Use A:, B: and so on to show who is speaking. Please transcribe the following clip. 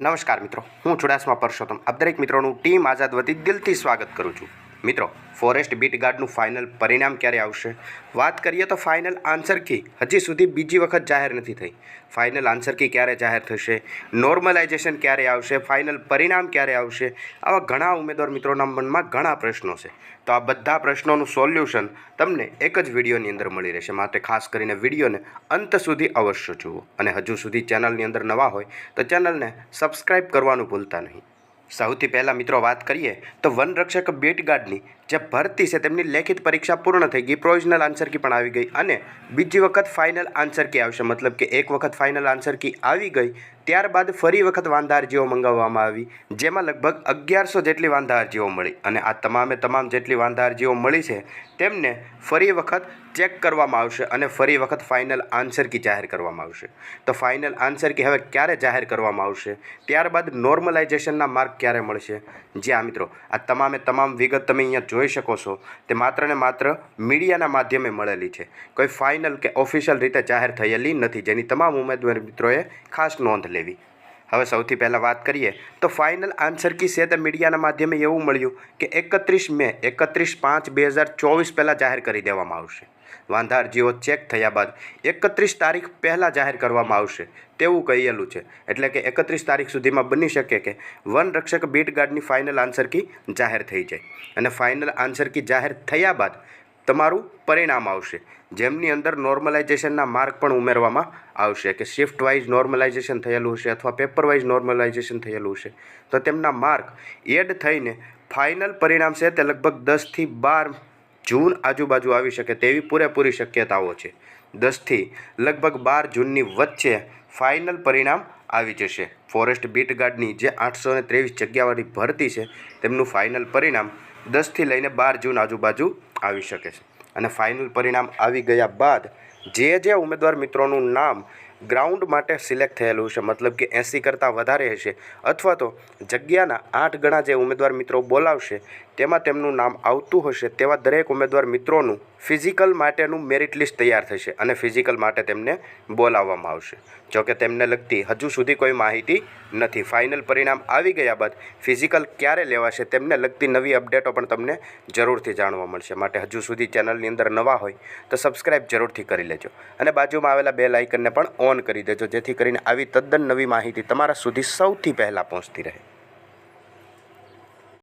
A: નમસ્કાર મિત્રો, હું ચુડાસમા પરસોત્તમ. આપ દરેક મિત્રોનું ટીમ આઝાદ વતી દિલથી સ્વાગત કરું છું. મિત્રો, ફોરેસ્ટ બીટ ગાર્ડનું ફાઇનલ પરિણામ ક્યારે આવશે? વાત કરીએ તો ફાઇનલ આન્સર કી. હજી સુધી બીજી વખત જાહેર નથી થઈ. ફાઇનલ આન્સર કી ક્યારે જાહેર થશે? નોર્મલાઇઝેશન ક્યારે આવશે? ફાઇનલ પરિણામ ક્યારે આવશે? આવા ઘણા ઉમેદવાર મિત્રોના મનમાં ઘણા પ્રશ્નો છે. તો આ બધા પ્રશ્નોનું સોલ્યુશન તમને એક જ વિડીયોની અંદર મળી રહેશે. માટે ખાસ કરીને વિડીયોને અંત સુધી અવશ્ય જુઓ. અને હજુ સુધી ચેનલની અંદર નવા હોય તો ચેનલને સબસ્ક્રાઇબ કરવાનું ભૂલતા નહીં. સૌથી પહેલાં મિત્રો વાત કરીએ તો વનરક્ષક બેટ ગાર્ડની જે ભરતી છે તેમની લેખિત પરીક્ષા પૂર્ણ થઈ ગઈ. પ્રોવિઝનલ આન્સર કી પણ આવી ગઈ અને બીજી વખત ફાઇનલ આન્સર કી આવશે. મતલબ કે એક વખત ફાઇનલ આન્સર કી આવી ગઈ, ત્યારબાદ ફરી વખત વાંધા અરજીઓ મંગાવવામાં આવી, જેમાં લગભગ અગિયારસો જેટલી વાંધા અરજીઓ મળી અને આ તમામે તમામ જેટલી વાંધા અરજીઓ મળી છે તેમને ફરી વખત ચેક કરવામાં આવશે અને ફરી વખત ફાઇનલ આન્સર કી જાહેર કરવામાં આવશે. તો ફાઇનલ આન્સર કી હવે ક્યારે જાહેર કરવામાં આવશે? ત્યારબાદ નોર્મલાઇઝેશનના માર્ક ક્યારે મળશે? જ્યાં મિત્રો, આ તમામે તમામ વિગત તમે અહીંયા જોઈ શકો છો, તે માત્ર ને માત્ર મીડિયાના માધ્યમે મળેલી છે. કોઈ ફાઇનલ કે ઓફિશિયલ રીતે જાહેર થયેલી નથી, જેની તમામ ઉમેદવાર મિત્રોએ ખાસ નોંધ લેવી. હવે સૌથી પહેલાં વાત કરીએ, તો ફાઇનલ આન્સર કી છે તે મીડિયાના માધ્યમે એવું મળ્યું કે એકત્રીસ મે એકત્રીસ પાંચ બે હજાર ચોવીસ પહેલાં જાહેર કરી દેવામાં આવશે. વાંધા અરજીઓ ચેક થયા બાદ એકત્રીસ તારીખ પહેલાં જાહેર કરવામાં આવશે, તેવું કહેલું છે. એટલે કે એકત્રીસ તારીખ સુધીમાં બની શકે કે વન રક્ષક બીટ ગાર્ડની ફાઇનલ આન્સર કી જાહેર થઈ જાય. અને ફાઇનલ આન્સર કી જાહેર થયા બાદ તમારું પરિણામ આવશે. જેમની અંદર નોર્મલાઇઝેશનના માર્ક પણ ઉમેરવામાં આવશે કે શિફ્ટ વાઇઝ નોર્મલાઇઝેશન થયેલું હશે અથવા પેપર વાઇઝ નોર્મલાઇઝેશન થયેલું હશે. તો તેમના માર્ક એડ થઈને ફાઇનલ પરિણામ છે તે લગભગ દસથી બાર જૂન આજુબાજુ આવી શકે તેવી પૂરેપૂરી શક્યતાઓ છે. દસથી લગભગ બાર જૂનની વચ્ચે ફાઇનલ પરિણામ આવી જશે. ફોરેસ્ટ બીટ ગાર્ડની જે આઠસો ને ત્રેવીસ જગ્યાવાળી ભરતી છે, તેમનું ફાઇનલ પરિણામ દસથી લઈને બાર જૂન આજુબાજુ આવી શકે છે. અને ફાઇનલ પરિણામ આવી ગયા બાદ જે જે ઉમેદવાર મિત્રોનું નામ ગ્રાઉન્ડ માટે સિલેક્ટ થયેલું છે. મતલબ કે એંસી કરતાં વધારે હશે. અથવા તો જગ્યાના આઠ ગણા જે ઉમેદવાર મિત્રો બોલાવશે, તેમાં તેમનું નામ આવતું હશે. તેવા દરેક ઉમેદવાર મિત્રોનું ફિઝિકલ માટેનું મેરિટ લિસ્ટ તૈયાર થશે અને ફિઝિકલ માટે તેમને બોલાવવામાં આવશે. જોકે તેમને લગતી હજુ સુધી કોઈ માહિતી નથી. ફાઇનલ પરિણામ આવી ગયા બાદ ફિઝિકલ ક્યારે લેવાશે તેમને લગતી નવી અપડેટો પણ તમને જરૂરથી જાણવા મળશે. માટે હજુ સુધી ચેનલની અંદર નવા હોય તો સબસ્ક્રાઇબ જરૂરથી કરી લેજો અને બાજુમાં આવેલા બે લાઇકનને પણ ઓન કરી દેજો, જેથી કરીને આવી તદ્દન નવી માહિતી તમારા સુધી સૌથી પહેલાં પહોંચતી રહે.